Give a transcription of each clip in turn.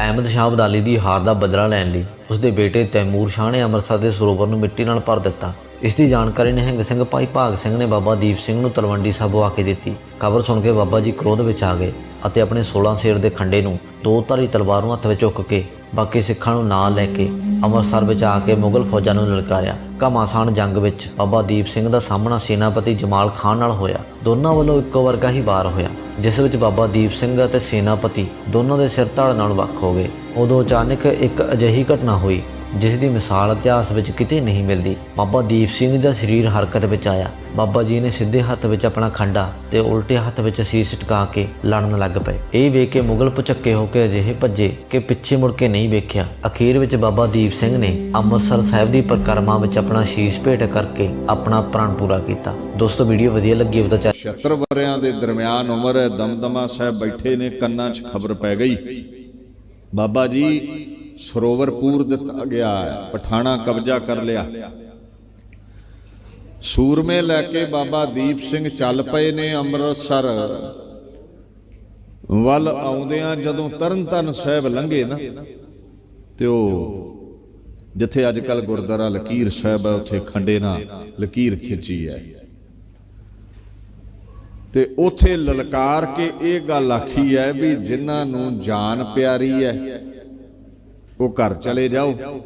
ਅਹਿਮਦ ਸ਼ਾਹ ਅਬਦਾਲੀ ਦੀ ਹਾਰ ਦਾ ਬਦਲਾ ਲੈਣ ਲਈ ਉਸਦੇ ਬੇਟੇ ਤੈਮੂਰ ਸ਼ਾਹ ਨੇ ਅੰਮ੍ਰਿਤਸਰ ਦੇ ਸਰੋਵਰ ਨੂੰ ਮਿੱਟੀ ਨਾਲ ਭਰ ਦਿੱਤਾ। ਇਸ ਦੀ ਜਾਣਕਾਰੀ ਨਿਹੰਗ ਸਿੰਘ ਭਾਈ ਭਾਗ ਸਿੰਘ ਨੇ ਬਾਬਾ ਦੀਪ ਸਿੰਘ ਨੂੰ ਤਲਵੰਡੀ ਸਾਬੋ ਆ ਕੇ ਦਿੱਤੀ। ਖਬਰ ਸੁਣ ਕੇ ਬਾਬਾ ਜੀ ਕ੍ਰੋਧ ਵਿੱਚ ਆ ਗਏ ਅਤੇ ਆਪਣੇ 16 ਸਿਰ ਦੇ ਖੰਡੇ ਨੂੰ ਦੋ ਧਾਰੀ ਤਲਵਾਰ ਨੂੰ ਹੱਥ ਵਿੱਚ ਚੁੱਕ ਕੇ ਬਾਕੀ ਸਿੱਖਾਂ ਨੂੰ ਨਾਲ ਲੈ ਕੇ ਅੰਮ੍ਰਿਤਸਰ ਵਿੱਚ ਆ ਕੇ ਮੁਗਲ ਫੌਜਾਂ ਨੂੰ ਲਲਕਾਰਿਆ। ਘਮਾਸਾਨ ਜੰਗ ਵਿੱਚ ਬਾਬਾ ਦੀਪ ਸਿੰਘ ਦਾ ਸਾਹਮਣਾ ਸੈਨਾਪਤੀ ਜਮਾਲ ਖਾਨ ਨਾਲ ਹੋਇਆ। ਦੋਨਾਂ ਵੱਲੋਂ ਇੱਕੋ ਵਰਗਾ ਹੀ ਵਾਰ ਹੋਇਆ। ਜਿਸ ਵਿੱਚ ਬਾਬਾ ਦੀਪ ਸਿੰਘ ਅਤੇ ਸੈਨਾਪਤੀ ਦੋਨਾਂ ਦੇ ਸਿਰ ਧੜ ਨਾਲ ਵੱਖ ਹੋ ਗਏ। ਉਦੋਂ ਅਚਾਨਕ ਇੱਕ ਅਜਿਹੀ ਘਟਨਾ ਹੋਈ ਜਿਸ ਦੀ ਮਿਸਾਲ ਇਤਿਹਾਸ ਵਿੱਚ ਕਿਤੇ ਨਹੀਂ ਮਿਲਦੀ। ਬਾਬਾ ਦੀਪ ਸਿੰਘ ਦਾ ਸਰੀਰ ਹਰਕਤ ਵਿੱਚ ਆਇਆ। ਬਾਬਾ ਜੀ ਨੇ ਸਿੱਧੇ ਹੱਥ ਵਿੱਚ ਆਪਣਾ ਖੰਡਾ ਤੇ ਉਲਟੇ ਹੱਥ ਵਿੱਚ ਸੀਸ ਟਿਕਾ ਕੇ ਲੜਨ ਲੱਗ ਪਏ। ਇਹ ਵੇਖ ਕੇ ਮੁਗਲ ਪੁਚੱਕੇ ਹੋ ਕੇ ਅਜਿਹੇ ਭੱਜੇ ਕਿ ਪਿੱਛੇ ਮੁੜ ਕੇ ਨਹੀਂ ਵੇਖਿਆ। ਅਖੀਰ ਵਿੱਚ ਬਾਬਾ ਦੀਪ ਸਿੰਘ ਨੇ ਅੰਮ੍ਰਿਤਸਰ ਸਾਹਿਬ ਦੀ ਪਰਿਕਰਮਾ ਵਿੱਚ ਆਪਣਾ ਸ਼ੀਸ਼ ਭੇਟ ਕਰਕੇ ਆਪਣਾ ਪ੍ਰਣ ਪੂਰਾ ਕੀਤਾ। ਦੋਸਤੋ, ਵੀਡੀਓ ਵਧੀਆ ਲੱਗੀ ਹੋਵੇ ਤਾਂ 76 ਵਰਿਆਂ ਦੇ ਦਰਮਿਆਨ ਉਮਰ ਦਮਦਮਾ ਸਾਹਿਬ ਬੈਠੇ ਨੇ, ਕੰਨਾਂ 'ਚ ਖਬਰ ਪੈ ਗਈ। ਬਾਬਾ ਜੀ ਸਰੋਵਰਪੂਰ ਦਿੱਤਾ ਗਿਆ ਹੈ, ਪਠਾਣਾ ਕਬਜ਼ਾ ਕਰ ਲਿਆ। ਸੂਰਮੇ ਲੈ ਕੇ ਬਾਬਾ ਦੀਪ ਸਿੰਘ ਚੱਲ ਪਏ ਨੇ ਅੰਮ੍ਰਿਤਸਰ। ਵੱਲ ਆਉਂਦਿਆਂ ਜਦੋਂ ਤਰਨਤਨ ਸਾਹਿਬ ਲੰਘੇ ਨਾ, ਤੇ ਉਹ ਜਿੱਥੇ ਅੱਜ ਕੱਲ ਗੁਰਦੁਆਰਾ ਲਕੀਰ ਸਾਹਿਬ ਹੈ, ਉੱਥੇ ਖੰਡੇ ਨਾਲ ਲਕੀਰ ਖਿੱਚੀ ਹੈ। ਤੇ ਉਥੇ ਲਲਕਾਰ ਕੇ ਇਹ ਗੱਲ ਆਖੀ ਹੈ ਵੀ ਜਿਨ੍ਹਾਂ ਨੂੰ ਜਾਨ ਪਿਆਰੀ ਹੈ ਉਹ ਘਰ ਚਲੇ ਜਾਓ।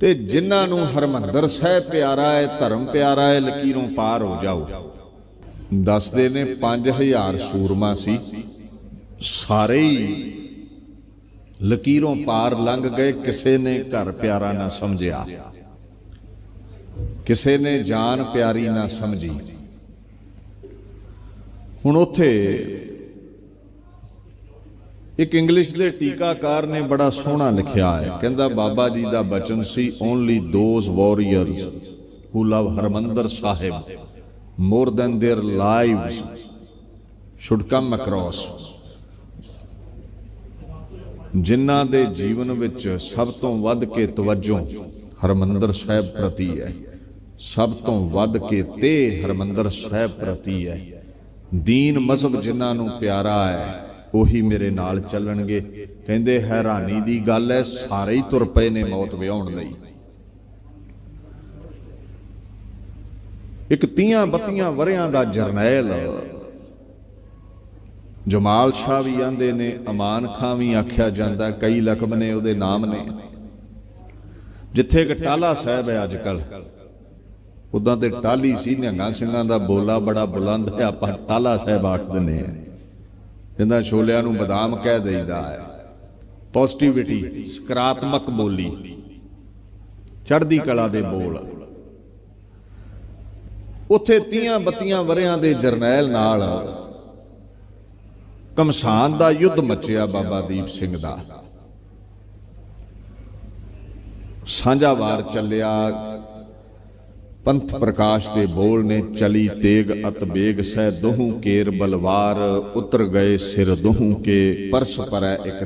ਤੇ ਜਿਨ੍ਹਾਂ ਨੂੰ ਹਰਮੰਦਰ ਸਾਹਿਬ ਪਿਆਰਾ ਹੈ, ਧਰਮ ਪਿਆਰਾ ਹੈ, ਲਕੀਰੋਂ ਪਾਰ ਹੋ ਜਾਓ। ਦੱਸਦੇ ਨੇ 5000 ਸੂਰਮਾ ਸੀ। ਸਾਰੇ ਹੀ ਲਕੀਰੋਂ ਪਾਰ ਲੰਘ ਗਏ, ਕਿਸੇ ਨੇ ਘਰ ਪਿਆਰਾ ਨਾ ਸਮਝਿਆ। ਕਿਸੇ ਨੇ ਜਾਨ ਪਿਆਰੀ ਨਾ ਸਮਝੀ। ਹੁਣ ਉੱਥੇ ਇੱਕ ਇੰਗਲਿਸ਼ ਦੇ ਟੀਕਾਕਾਰ ਨੇ ਬੜਾ ਸੋਹਣਾ ਲਿਖਿਆ ਹੈ ਕਹਿੰਦਾ ਬਾਬਾ ਜੀ ਦਾ ਬਚਨ ਸੀ only those warriors who love Harmandir Sahib more than their lives should come across ਜਿਨ੍ਹਾਂ ਦੇ ਜੀਵਨ ਵਿੱਚ ਸਭ ਤੋਂ ਵੱਧ ਕੇ ਤਵੱਜੋ ਹਰਮੰਦਰ ਸਾਹਿਬ ਪ੍ਰਤੀ ਹੈ ਸਭ ਤੋਂ ਵੱਧ ਕੇ ਤੇ ਹਰਮੰਦਰ ਸਾਹਿਬ ਪ੍ਰਤੀ ਹੈ ਦੀਨ ਮਜ਼ਹਬ ਜਿਨ੍ਹਾਂ ਨੂੰ ਪਿਆਰਾ ਹੈ ਉਹੀ ਮੇਰੇ ਨਾਲ ਚੱਲਣਗੇ। ਕਹਿੰਦੇ, ਹੈਰਾਨੀ ਦੀ ਗੱਲ ਹੈ ਸਾਰੇ ਹੀ ਤੁਰ ਪਏ ਨੇ ਮੌਤ ਵਿਆਉਣ ਲਈ। ਇੱਕ 30 32 ਵਰਿਆਂ ਦਾ ਜਰਨੈਲ। ਜਮਾਲ ਸ਼ਾਹ ਵੀ ਆਂਦੇ ਨੇ, ਅਮਾਨ ਖਾਂ ਵੀ ਆਖਿਆ ਜਾਂਦਾ, ਕਈ ਲਕਬ ਨੇ ਉਹਦੇ ਨਾਮ ਨੇ। ਜਿੱਥੇ ਇੱਕ ਟਾਲਾ ਸਾਹਿਬ ਹੈ ਅੱਜ ਕੱਲ ਉਦਾਂ ਤੇ ਟਾਲੀ ਸੀ, ਨਿਹੰਗਾਂ ਸਿੰਘਾਂ ਦਾ ਬੋਲਾ ਬੜਾ ਬੁਲੰਦ ਹੈ, ਆਪਾਂ ਟਾਲਾ ਸਾਹਿਬ ਆਖ ਦਿੰਦੇ ਆ ਛੋਲਿਆਂ ਨੂੰ ਬਦਾਮ ਕਹਿ ਦੇਈਦਾ ਹੈ। ਪੋਜ਼ਿਟਿਵਿਟੀ ਸਕਾਰਾਤਮਕ ਬੋਲੀ। ਚੜ੍ਹਦੀ ਕਲਾ ਦੇ ਬੋਲ। ਉੱਥੇ 30 32 ਵਰਿਆਂ ਦੇ ਜਰਨੈਲ ਨਾਲ ਕਮਸਾਨ ਦਾ ਯੁੱਧ ਮਚਿਆ ਬਾਬਾ ਦੀਪ ਸਿੰਘ ਦਾ। ਸਾਂਝਾਵਾਰ ਚੱਲਿਆ ਪੰਥ ਪ੍ਰਕਾਸ਼ ਦੇ ਬੋਲ ਨੇ ਚਲੀ ਤੇਗ ਅਤ ਬੇਗ ਸਹਿ ਦੋਹੂ ਕੇਰ ਬਲਵਾਰ, ਉਤਰ ਗਏ ਸਿਰ ਦੋਹੂ ਕੇ, ਪਰਸ ਪਰੈ ਇੱਕ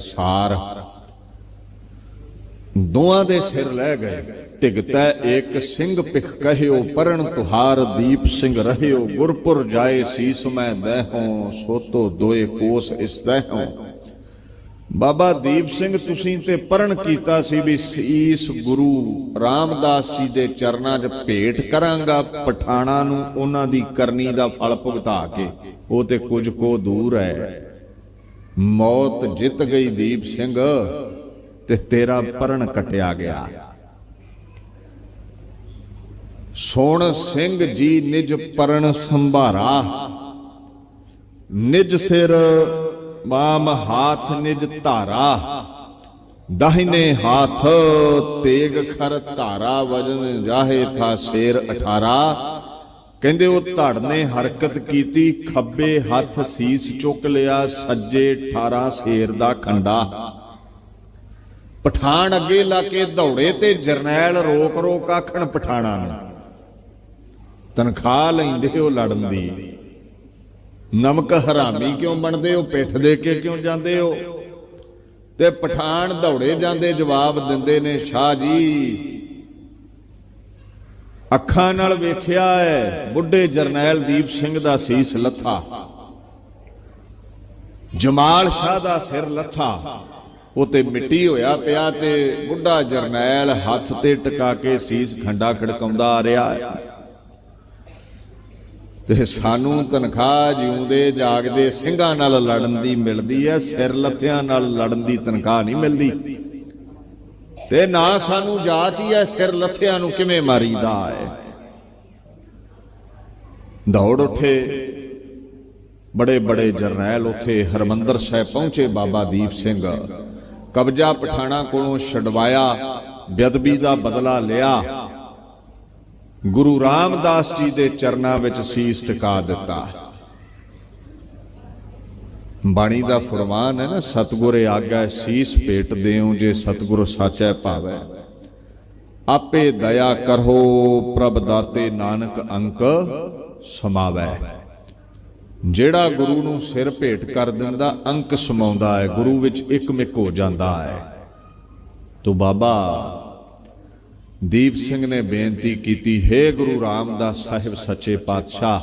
ਦੋਆਂ ਦੇ ਸਿਰ ਲੈ ਗਏ ਟਿਗਤੈ ਏਕ ਸਿੰਘ ਪਿਖ ਕਹਿਓ ਪਰਣ ਤੁਹਾਰ, ਦੀਪ ਸਿੰਘ ਰਹਿਓ ਗੁਰਪੁਰ ਜਾਏ ਸੀਸ ਮੈਂ ਦਹਿਓ ਸੋਤੋ ਦੋਏ ਕੋਸ ਇਸ ਦਹਿਓ ਬਾਬਾ ਦੀਪ ਸਿੰਘ ਤੁਸੀਂ ਤੇ ਪਰਣ ਕੀਤਾ ਸੀ ਵੀ ਸੀਸ ਗੁਰੂ ਰਾਮਦਾਸ ਜੀ ਦੇ ਚਰਨਾਂ 'ਚ ਭੇਟ ਕਰਾਂਗਾ, ਪਠਾਣਾ ਨੂੰ ਉਹਨਾਂ ਦੀ ਕਰਨੀ ਦਾ ਫਲ ਭੁਗਤਾ ਕੇ। ਉਹ ਤੇ ਕੁਝ ਕੋ ਦੂਰ ਹੈ। ਮੌਤ ਜਿੱਤ ਗਈ ਦੀਪ ਸਿੰਘ ਤੇ ਤੇਰਾ ਪਰਣ ਕਟਿਆ ਗਿਆ। ਸੋਣ ਸਿੰਘ ਜੀ ਨਿਜ ਪਰਣ ਸੰਭਾਰਾ। ਨਿਜ ਸਿਰ ਬਾਮ ਹਾਥ ਨਿਜ ਧਾਰਾ। ਦਾਹਿਨੇ ਹਾਥ ਤੇਗ ਖਰ ਧਾਰਾ, ਵਜਨ ਜਾਹੇ ਥਾ ਸ਼ੇਰ 18 ਕਹਿੰਦੇ ਉਹ ਧੜ ਨੇ ਹਰਕਤ ਕੀਤੀ, ਖੱਬੇ ਹੱਥ ਸੀਸ ਚੁੱਕ ਲਿਆ, ਸੱਜੇ 18 ਸ਼ੇਰ ਦਾ ਖੰਡਾ। ਪਠਾਨ ਅੱਗੇ ਲਾ ਕੇ ਦੌੜੇ ਤੇ ਜਰਨੈਲ ਰੋਕ ਰੋਕ ਆਖਣ ਪਠਾਣਾ ਨੂੰ, ਤਨਖਾਹ ਲੈਂਦੇ ਉਹ ਲੜਨ ਦੀ। ਨਮਕ ਹਰਾਮੀ ਕਿਉਂ ਬਣਦੇ ਹੋ? ਪਿੱਠ ਦੇ ਕੇ ਕਿਉਂ ਜਾਂਦੇ ਹੋ? ਤੇ ਪਠਾਨ ਦੌੜੇ ਜਾਂਦੇ, ਜਵਾਬ ਦਿੰਦੇ ਨੇ, ਸ਼ਾਹ ਜੀ, ਅੱਖਾਂ ਨਾਲ ਵੇਖਿਆ ਹੈ, ਬੁੱਢੇ ਜਰਨੈਲ ਦੀਪ ਸਿੰਘ ਦਾ ਸੀਸ ਲੱਥਾ। ਜਮਾਲ ਸ਼ਾਹ ਦਾ ਸਿਰ ਲੱਥਾ। ਉਤੇ ਮਿੱਟੀ ਹੋਇਆ ਪਿਆ ਤੇ ਬੁੱਢਾ ਜਰਨੈਲ ਹੱਥ ਤੇ ਟਿਕਾ ਕੇ ਸੀਸ ਖੰਡਾ ਖੜਕਾਉਂਦਾ ਆ ਰਿਹਾ ਹੈ। ਤੇ ਸਾਨੂੰ ਤਨਖਾਹ ਜਿਉਂਦੇ ਜਾਗਦੇ ਸਿੰਘਾਂ ਨਾਲ ਲੜਨ ਦੀ ਮਿਲਦੀ ਹੈ, ਸਿਰ ਲੱਥਿਆਂ ਨਾਲ ਲੜਨ ਦੀ ਤਨਖਾਹ ਨਹੀਂ ਮਿਲਦੀ। ਤੇ ਨਾ ਸਾਨੂੰ ਜਾਚ ਹੀ ਹੈ, ਸਿਰ ਲੱਥਿਆਂ ਨੂੰ ਕਿਵੇਂ ਮਾਰੀਦਾ ਹੈ। ਦੌੜ ਉੱਠੇ, ਬੜੇ ਬੜੇ ਜਰਨੈਲ ਉੱਥੇ, ਹਰਮੰਦਰ ਸਾਹਿਬ ਪਹੁੰਚੇ ਬਾਬਾ ਦੀਪ ਸਿੰਘ। ਕਬਜ਼ਾ ਪਠਾਣਾ ਕੋਲੋਂ ਛਡਵਾਇਆ, ਬੇਅਦਬੀ ਦਾ ਬਦਲਾ ਲਿਆ। ਗੁਰੂ ਰਾਮਦਾਸ ਜੀ ਦੇ ਚਰਨਾਂ ਵਿੱਚ ਸੀਸ ਟਿਕਾ ਦਿੱਤਾ। ਬਾਣੀ ਦਾ ਫਰਮਾਨ ਹੈ ਨਾ, ਸਤਿਗੁਰ ਆਗੈ ਸੀਸ ਭੇਟ ਦੇਉ ਜੇ ਸਤਿਗੁਰ ਸਾਚੈ ਭਾਵੈ। ਆਪੇ ਦਇਆ ਕਰੋ, ਪ੍ਰਭ ਦਾਤੇ ਨਾਨਕ ਅੰਕ ਸਮਾਵੈ। ਜਿਹੜਾ ਗੁਰੂ ਨੂੰ ਸਿਰ ਭੇਟ ਕਰ ਦਿੰਦਾ, ਅੰਕ ਸਮਾਉਂਦਾ ਹੈ, ਗੁਰੂ ਵਿੱਚ ਇੱਕਮਿਕ ਹੋ ਜਾਂਦਾ ਹੈ। ਤੋ ਬਾਬਾ ਦੀਪ ਸਿੰਘ ਨੇ ਬੇਨਤੀ ਕੀਤੀ, ਹੈ ਗੁਰੂ ਰਾਮਦਾਸ ਸਾਹਿਬ ਸੱਚੇ ਪਾਤਸ਼ਾਹ,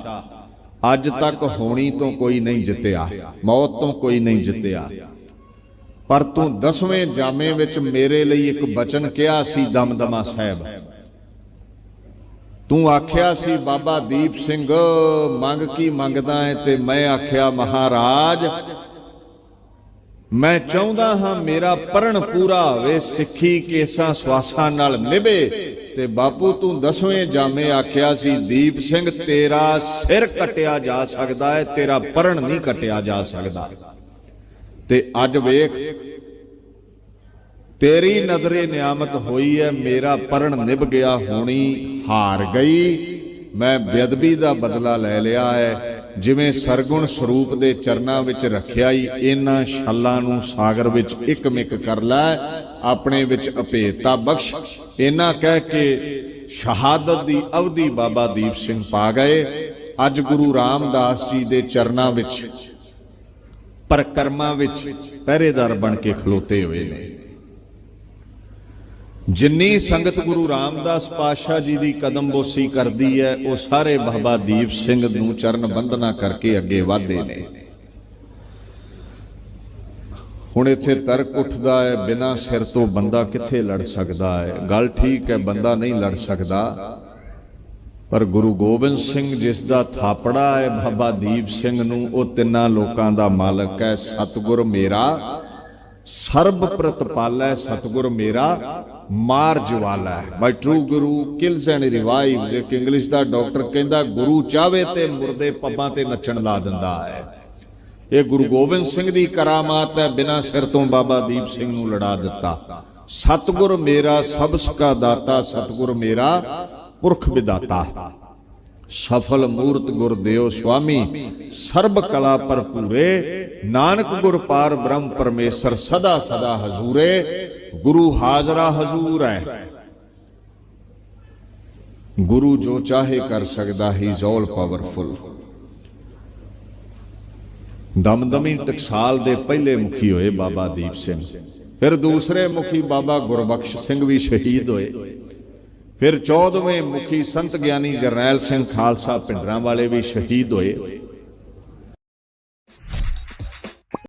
ਅੱਜ ਤੱਕ ਹੋਣੀ ਤੋਂ ਕੋਈ ਨਹੀਂ ਜਿੱਤਿਆ, ਮੌਤ ਤੋਂ ਕੋਈ ਨਹੀਂ ਜਿੱਤਿਆ। ਪਰ ਤੂੰ ਦਸਵੇਂ ਜਾਮੇ ਵਿੱਚ ਮੇਰੇ ਲਈ ਇੱਕ ਬਚਨ ਕਿਹਾ ਸੀ ਦਮਦਮਾ ਸਾਹਿਬ। ਤੂੰ ਆਖਿਆ ਸੀ, ਬਾਬਾ ਦੀਪ ਸਿੰਘ, ਮੰਗ ਕੀ ਮੰਗਦਾ ਹੈ ਤੇ ਮੈਂ ਆਖਿਆ, ਮਹਾਰਾਜ ਮੈਂ ਚਾਹੁੰਦਾ ਹਾਂ ਮੇਰਾ ਪਰਣ ਪੂਰਾ ਹੋਵੇ, ਸਿੱਖੀ ਕੇਸਾਂ ਸਵਾਸਾਂ ਨਾਲ ਨਿਭੇ। ਤੇ ਬਾਪੂ ਤੂੰ ਦਸਵੇਂ, ਜਾਮੇ ਆਖਿਆ ਸੀ, ਦੀਪ ਸਿੰਘ, ਤੇਰਾ ਸਿਰ ਕਟਿਆ ਜਾ ਸਕਦਾ ਹੈ, ਤੇਰਾ ਪਰਣ ਨਹੀਂ ਕਟਿਆ ਜਾ ਸਕਦਾ। ਤੇ ਅੱਜ ਵੇਖ, ਤੇਰੀ ਨਜ਼ਰੇ ਨਿਆਮਤ ਹੋਈ ਹੈ, ਮੇਰਾ ਪਰਣ ਨਿਭ ਗਿਆ, ਹੋਣੀ ਹਾਰ ਗਈ। ਮੈਂ ਬੇਅਦਬੀ ਦਾ ਬਦਲਾ ਲੈ ਲਿਆ ਹੈ ਜਿਵੇਂ ਸਰਗੁਣ ਸਰੂਪ ਦੇ ਚਰਨਾਂ ਵਿੱਚ ਰੱਖਿਆ ਹੀ ਇਹਨਾਂ ਛੱਲਾਂ ਨੂੰ ਸਾਗਰ ਵਿੱਚ ਇੱਕ ਮਿਕ ਕਰ ਲੈ, ਆਪਣੇ ਵਿੱਚ ਅਪੇਤਾ ਬਖਸ਼। ਇਹਨਾਂ ਕਹਿ ਕੇ ਸ਼ਹਾਦਤ ਦੀ ਅਵਧੀ ਬਾਬਾ ਦੀਪ ਸਿੰਘ ਪਾ ਗਏ। ਅੱਜ ਗੁਰੂ ਰਾਮਦਾਸ ਜੀ ਦੇ ਚਰਨਾਂ ਵਿੱਚ ਪਰਕਰਮਾਂ ਵਿੱਚ ਪਹਿਰੇਦਾਰ ਬਣ ਕੇ ਖਲੋਤੇ ਹੋਏ ਨੇ। ਜਿੰਨੀ ਸੰਗਤ ਗੁਰੂ ਰਾਮਦਾਸ ਪਾਤਸ਼ਾਹ ਜੀ ਦੀ ਕਦਮਬੋਸੀ ਕਰਦੀ ਹੈ, ਉਹ ਸਾਰੇ ਬਾਬਾ ਦੀਪ ਸਿੰਘ ਨੂੰ ਚਰਨ ਬੰਦਨਾ ਕਰਕੇ ਅੱਗੇ ਵਧਦੇ ਨੇ। ਹੁਣ ਇੱਥੇ ਤਰਕ ਉੱਠਦਾ ਹੈ, ਬਿਨਾਂ ਸਿਰ ਤੋਂ ਬੰਦਾ ਕਿੱਥੇ ਲੜ ਸਕਦਾ ਹੈ? ਗੱਲ ਠੀਕ ਹੈ, ਬੰਦਾ ਨਹੀਂ ਲੜ ਸਕਦਾ। ਪਰ ਗੁਰੂ ਗੋਬਿੰਦ ਸਿੰਘ ਜਿਸ ਦਾ ਥਾਪੜਾ ਹੈ, ਬਾਬਾ ਦੀਪ ਸਿੰਘ ਨੂੰ, ਉਹ ਤਿੰਨਾਂ ਲੋਕਾਂ ਦਾ ਮਾਲਕ ਹੈ। ਸਤਿਗੁਰ ਮੇਰਾ ਸਰਬ ਪ੍ਰਤਪਾਲੈ ਸਤਿਗੁਰ ਮੇਰਾ, ਮਾਰ ਜਵਾਲਾ। ਹੈ my true guru kills and revives ਇੱਕ ਇੰਗਲਿਸ਼ ਦਾ ਡਾਕਟਰ ਕਹਿੰਦਾ, ਗੁਰੂ ਚਾਵੇ ਤੇ ਮੁਰਦੇ ਪੱਬਾਂ ਤੇ ਨੱਚਣ ਲਾ ਦਿੰਦਾ ਹੈ। ਇਹ ਗੁਰੂ ਗੋਬਿੰਦ ਸਿੰਘ ਦੀ ਕਰਾਮਾਤ ਹੈ, ਬਿਨਾਂ ਸਿਰ ਤੋਂ ਬਾਬਾ ਦੀਪ ਸਿੰਘ ਨੂੰ ਲੜਾ ਦਿੱਤਾ। ਸਤਿਗੁਰ ਮੇਰਾ ਸਬਸ ਕਾ ਦਾਤਾ, ਸਤਿਗੁਰ ਮੇਰਾ, ਪੁਰਖ ਵਿਦਾਤਾ। ਸਫਲ ਮੂਰਤ ਗੁਰ ਦਿਓ ਸੁਆਮੀ, ਸਰਬ ਕਲਾ ਭਰਪੂਰੇ, ਨਾਨਕ ਗੁਰ ਪਾਰ ਬ੍ਰਹਮ ਪਰਮੇਸ਼ਰ ਸਦਾ ਸਦਾ ਹਜ਼ੂਰੇ, ਗੁਰੂ ਹਾਜ਼ਰਾ ਹਜ਼ੂਰ ਹੈ। ਗੁਰੂ ਜੋ ਚਾਹੇ ਕਰ ਸਕਦਾ, he is all powerful Damdami Taksal ਦੇ ਪਹਿਲੇ ਮੁਖੀ ਹੋਏ ਬਾਬਾ ਦੀਪ ਸਿੰਘ। ਫਿਰ ਦੂਸਰੇ ਮੁਖੀ ਬਾਬਾ ਗੁਰਬਖਸ਼ ਸਿੰਘ ਵੀ ਸ਼ਹੀਦ ਹੋਏ। ਫਿਰ 14ਵੇਂ ਮੁਖੀ ਸੰਤ ਗਿਆਨੀ ਜਰਨੈਲ ਸਿੰਘ ਖਾਲਸਾ ਪਿੰਡਰਾਂ ਵਾਲੇ ਵੀ ਸ਼ਹੀਦ ਹੋਏ।